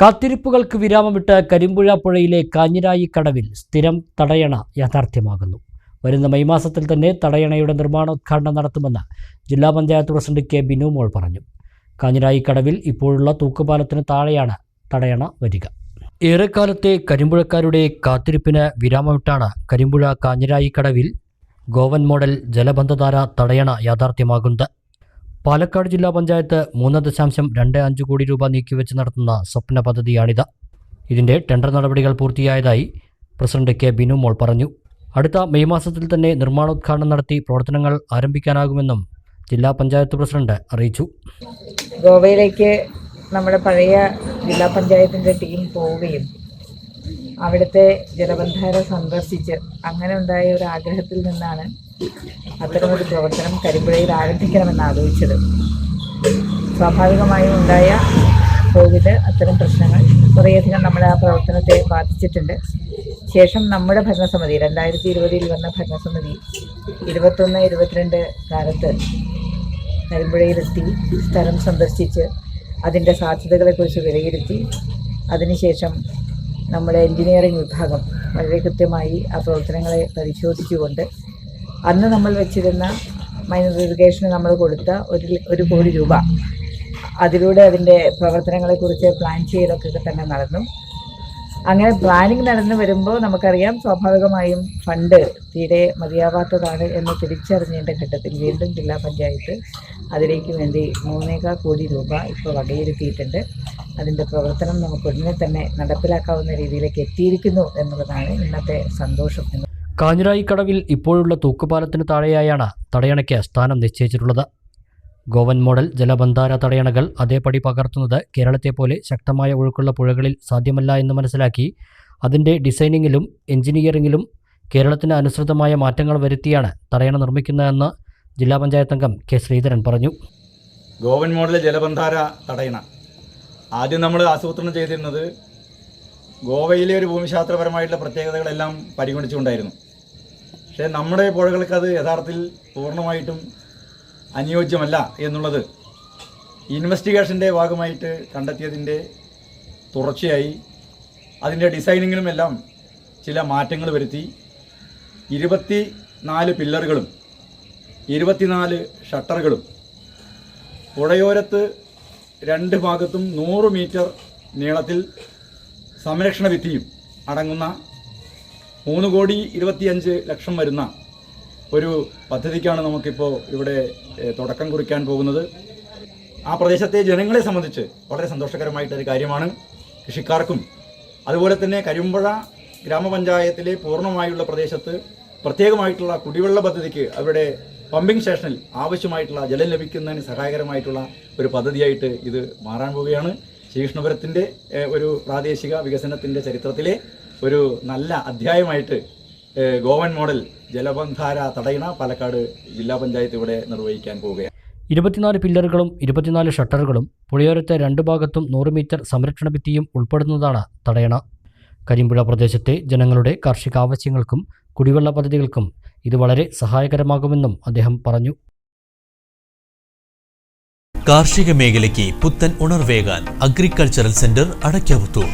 കാത്തിരിപ്പുകൾക്ക് വിരാമമിട്ട് കരിമ്പുഴ പുഴയിലെ കാഞ്ഞിരായി കടവിൽ സ്ഥിരം തടയണ യാഥാർത്ഥ്യമാകുന്നു. വരുന്ന മെയ് മാസത്തിൽ തന്നെ തടയണയുടെ നിർമ്മാണോദ്ഘാടനം നടത്തുമെന്ന് ജില്ലാ പഞ്ചായത്ത് പ്രസിഡന്റ് കെ. ബിനു മോൾ പറഞ്ഞു. കാഞ്ഞിരായി കടവിൽ ഇപ്പോഴുള്ള തൂക്കുപാലത്തിന് താഴെയാണ് തടയണ വരിക. ഏറെക്കാലത്തെ കരിമ്പുഴക്കാരുടെ കാത്തിരിപ്പിന് വിരാമമിട്ടാണ് കരിമ്പുഴ കാഞ്ഞിരായി കടവിൽ ഗോവൻ മോഡൽ ജലബന്ധധാര തടയണ യാഥാർത്ഥ്യമാകുന്നത്. പാലക്കാട് ജില്ലാ പഞ്ചായത്ത് മൂന്ന് ദശാംശം രണ്ട് അഞ്ച് കോടി രൂപ നീക്കിവെച്ച് നടത്തുന്ന സ്വപ്ന പദ്ധതിയാണിത്. ഇതിന്റെ ടെൻഡർ നടപടികൾ പൂർത്തിയായതായി പ്രസിഡന്റ് കെ ബിനു മോൾ പറഞ്ഞു. അടുത്ത മെയ് മാസത്തിൽ തന്നെ നിർമ്മാണോദ്ഘാടനം നടത്തി പ്രവർത്തനങ്ങൾ ആരംഭിക്കാനാകുമെന്നും ജില്ലാ പഞ്ചായത്ത് പ്രസിഡന്റ് അറിയിച്ചു. ഗോവയിലേക്ക് നമ്മുടെ പഴയ ജില്ലാ പഞ്ചായത്തിന്റെ ടീം പോവുകയും അവിടുത്തെ ജലബന്ധാര സന്ദർശിച്ച് അങ്ങനെ ഉണ്ടായ ഒരു ആഗ്രഹത്തിൽ നിന്നാണ് അത്തരമൊരു പ്രവർത്തനം കരിമ്പുഴയിൽ ആരംഭിക്കണമെന്ന് ആലോചിച്ചത്. സ്വാഭാവികമായും ഉണ്ടായ കോവിഡ് അത്തരം പ്രശ്നങ്ങൾ കുറേയധികം നമ്മുടെ ആ പ്രവർത്തനത്തെ ബാധിച്ചിട്ടുണ്ട്. ശേഷം നമ്മുടെ ഭരണസമിതി രണ്ടായിരത്തി ഇരുപതിൽ വന്ന ഭരണസമിതി ഇരുപത്തൊന്ന് ഇരുപത്തിരണ്ട് കാലത്ത് കരിമ്പുഴയിലെത്തി സ്ഥലം സന്ദർശിച്ച് അതിന്റെ സാധ്യതകളെക്കുറിച്ച് വിലയിരുത്തി. അതിനുശേഷം നമ്മുടെ എൻജിനീയറിംഗ് വിഭാഗം വളരെ കൃത്യമായി ആ പ്രവർത്തനങ്ങളെ പരിശോധിച്ചുകൊണ്ട് അന്ന് നമ്മൾ വെച്ചിരുന്ന മൈനർ ഇറിഗേഷന് നമ്മൾ കൊടുത്ത ഒരു ഒരു കോടി രൂപ. അതിലൂടെ അതിന്റെ പ്രവർത്തനങ്ങളെക്കുറിച്ച് പ്ലാൻ ചെയ്യലൊക്കെ തന്നെ നടന്നു. അങ്ങനെ പ്ലാനിങ് നടന്നു വരുമ്പോൾ നമുക്കറിയാം സ്വാഭാവികമായും ഫണ്ട് തീരെ മതിയാവാത്തതാണ് എന്ന് തിരിച്ചറിഞ്ഞതിന്റെ ഘട്ടത്തിൽ വീണ്ടും ജില്ലാ പഞ്ചായത്ത് അതിലേക്ക് വേണ്ടി മൂന്നേകാൽ കോടി രൂപ ഇപ്പോൾ വകയിരുത്തിയിട്ടുണ്ട്. അതിന്റെ പ്രവർത്തനം നമുക്ക് ഉടനെ തന്നെ നടപ്പിലാക്കാവുന്ന രീതിയിലേക്ക് എത്തിയിരിക്കുന്നു എന്നുള്ളതാണ് ഇന്നത്തെ സന്തോഷം എന്ന് കാഞ്ഞിരായി കടവിൽ ഇപ്പോഴുള്ള തൂക്കുപാലത്തിന് താഴെയായാണ് തടയണയ്ക്ക് സ്ഥാനം നിശ്ചയിച്ചിട്ടുള്ളത്. ഗോവൻ മോഡൽ ജലബന്ധാര തടയണകൾ അതേപടി പകർത്തുന്നത് കേരളത്തെ പോലെ ശക്തമായ ഒഴുക്കുള്ള പുഴകളിൽ സാധ്യമല്ല എന്ന് മനസ്സിലാക്കി അതിന്റെ ഡിസൈനിങ്ങിലും എഞ്ചിനീയറിംഗിലും കേരളത്തിന് അനുസൃതമായ മാറ്റങ്ങൾ വരുത്തിയാണ് തടയണ നിർമ്മിക്കുന്നതെന്ന് ജില്ലാ പഞ്ചായത്ത് അംഗം കെ ശ്രീധരൻ പറഞ്ഞു. ഗോവൻ മോഡൽ ജലബന്ധാര തടയണ. ആദ്യം നമ്മൾ ആസൂത്രണം ചെയ്തിരുന്നത് ഗോവയിലെ ഒരു ഭൂമിശാസ്ത്രപരമായിട്ടുള്ള പ്രത്യേകതകളെല്ലാം പരിഗണിച്ചുകൊണ്ടായിരുന്നു. പക്ഷേ നമ്മുടെ പുഴകൾക്ക് അത് യഥാർത്ഥത്തിൽ പൂർണമായിട്ടും അനുയോജ്യമല്ല എന്നുള്ളത് ഇൻവെസ്റ്റിഗേഷന്റെ ഭാഗമായിട്ട് കണ്ടെത്തിയതിന്റെ തുടർച്ചയായി അതിന്റെ ഡിസൈനിങ്ങിലും എല്ലാം ചില മാറ്റങ്ങൾ വരുത്തി. ഇരുപത്തി നാല് പില്ലറുകളും ഇരുപത്തിനാല് ഷട്ടറുകളും പുഴയോരത്ത് രണ്ട് ഭാഗത്തും നൂറ് മീറ്റർ നീളത്തിൽ സംരക്ഷണ ഭിത്തിയും അടങ്ങുന്ന മൂന്ന് കോടി ഇരുപത്തിയഞ്ച് ലക്ഷം വരുന്ന ഒരു പദ്ധതിക്കാണ് നമുക്കിപ്പോൾ ഇവിടെ തുടക്കം കുറിക്കാൻ പോകുന്നത്. ആ പ്രദേശത്തെ ജനങ്ങളെ സംബന്ധിച്ച് വളരെ സന്തോഷകരമായിട്ടൊരു കാര്യമാണ് കൃഷിക്കാർക്കും. അതുപോലെ തന്നെ കരിമ്പുഴ ഗ്രാമപഞ്ചായത്തിലെ പൂർണമായുള്ള പ്രദേശത്ത് പ്രത്യേകമായിട്ടുള്ള കുടിവെള്ള പദ്ധതിക്ക് അവരുടെ പമ്പിംഗ് സ്റ്റേഷനിൽ ആവശ്യമായിട്ടുള്ള ജലം ലഭിക്കുന്നതിന് സഹായകരമായിട്ടുള്ള ഒരു പദ്ധതിയായിട്ട് ഇത് മാറാൻ പോവുകയാണ്. ശ്രീകൃഷ്ണപുരത്തിന്റെ ഒരു പ്രാദേശിക വികസനത്തിന്റെ ചരിത്രത്തിലെ ഒരു നല്ല അധ്യായമായിട്ട് ഗോവൻ മോഡൽ ജലബന്ധാര തടയണ പാലക്കാട് ജില്ലാ പഞ്ചായത്ത് ഇവിടെ നിർവഹിക്കാൻ പോവുകയാണ്. ഇരുപത്തിനാല് പില്ലറുകളും ഇരുപത്തിനാല് ഷട്ടറുകളും പുഴയോരത്തെ രണ്ടു ഭാഗത്തും നൂറ് മീറ്റർ സംരക്ഷണ ഭിത്തിയും ഉൾപ്പെടുന്നതാണ് തടയണ. കരിമ്പുഴ പ്രദേശത്തെ ജനങ്ങളുടെ കാർഷിക ആവശ്യങ്ങൾക്കും കുടിവെള്ള പദ്ധതികൾക്കും ഇത് വളരെ സഹായകരമാകുമെന്നും അദ്ദേഹം പറഞ്ഞു. കാർഷിക മേഖലയ്ക്ക് പുത്തൻ ഉണർവേകാൻ അഗ്രികൾച്ചറൽ സെന്റർ അടയ്ക്കാവത്തൂർ